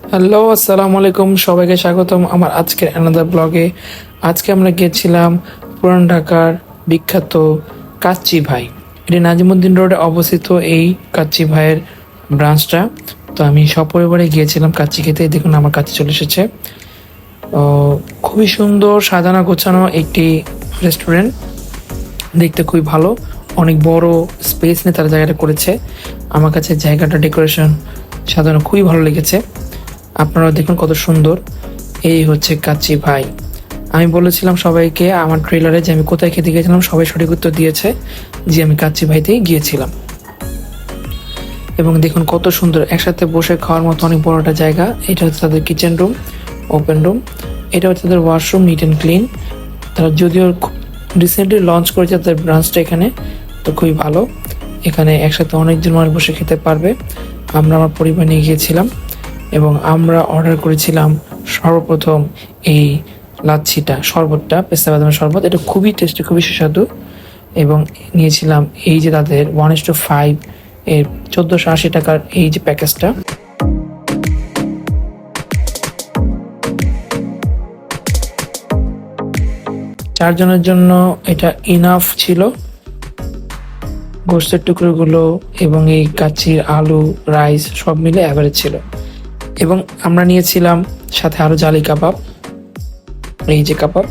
Hello, আসসালামু আলাইকুম। সবাইকে স্বাগতম আমার আজকের অ্যানাদার ব্লগে আজকে আমরা গিয়েছিলাম পুরান ঢাকার বিখ্যাত কাচ্চি ভাই। এটি নাজিমুদ্দিন রোডে অবস্থিত এই কাচ্চি ভাইয়ের ব্রাঞ্চটা তো আমি সপরিবারে গিয়েছিলাম কাচ্চি খেতে। দেখুন, আমার কাছে চলে এসেছে। খুবই সুন্দর সাজানো গোছানো একটি রেস্টুরেন্ট দেখতে খুবই ভালো। অনেক বড় স্পেস নিয়ে তারা জায়গাটা করেছে। আমার কাছে জায়গাটা ডেকোরেশন সাজানো খুবই ভালো লেগেছে। আপনারা দেখুন কত সুন্দর। এই হচ্ছে কাচ্চি ভাই। আমি বলেছিলাম সবাইকে আমার ট্রেলারে যে আমি কোথায় খেতে গিয়েছিলাম, সবাই সঠিক উত্তর দিয়েছে যে আমি কাচ্চি ভাইতেই গিয়েছিলাম। এবং দেখুন কত সুন্দর, একসাথে বসে খাওয়ার মতো অনেক বড় একটা জায়গা। এটা হচ্ছে তাদের কিচেন রুম ওপেন রুম এটা হচ্ছে তাদের ওয়াশরুম নিট অ্যান্ড ক্লিন তারা যদিও রিসেন্টলি লঞ্চ করেছে তাদের ব্রাঞ্চটা এখানে, তো খুবই ভালো। এখানে একসাথে অনেকজন মানুষ বসে খেতে পারবে। আমরা আমার পরিবার নিয়ে গিয়েছিলাম। এবং আমরা অর্ডার করেছিলাম সর্বপ্রথম এই লাচ্ছিটা, শরবতটা, পেস্তা বাদামের শরবত। এটা খুবই টেস্টি খুবই সুস্বাদু। এবং নিয়েছিলাম এই যে তাদের ওয়ান ইস টু ফাইভ এর চোদ্দোশো আশি টাকার এই যে প্যাকেজটা চারজনের জন্য এটা ইনাফ ছিল। গোস্তের টুকরোগুলো এবং এই কাচির আলু রাইস সব মিলে অ্যাভারেজ ছিল। এবং আমরা নিয়েছিলাম সাথে আরও জালি কাবাব। এই যে কাবাব।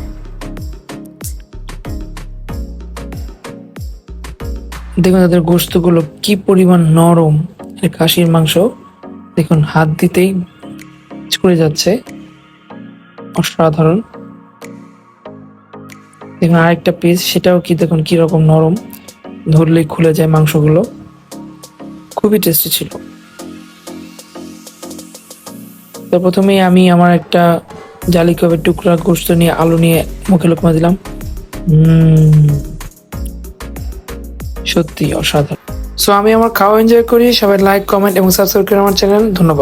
দেখুন তাদের গোস্তগুলো কি পরিমাণ নরম। কাশির মাংস দেখুন হাত দিতেই ছুড়ে যাচ্ছে। অসাধারণ। দেখুন আরেকটা পিস সেটাও কি দেখুন কি রকম নরম। ধরলেই খুলে যায় মাংসগুলো। খুবই টেস্টি ছিল। তো প্রথমেই আমি আমার একটা জালি কবের টুকরা গোস্ত নিয়ে আলু নিয়ে মুখে লোকমা দিলাম। সত্যি অসাধারণ। সো আমি আমার খাওয়া এনজয় করি। সবাই লাইক কমেন্ট এবং সাবস্ক্রাইব করে আমার চ্যানেল ধন্যবাদ।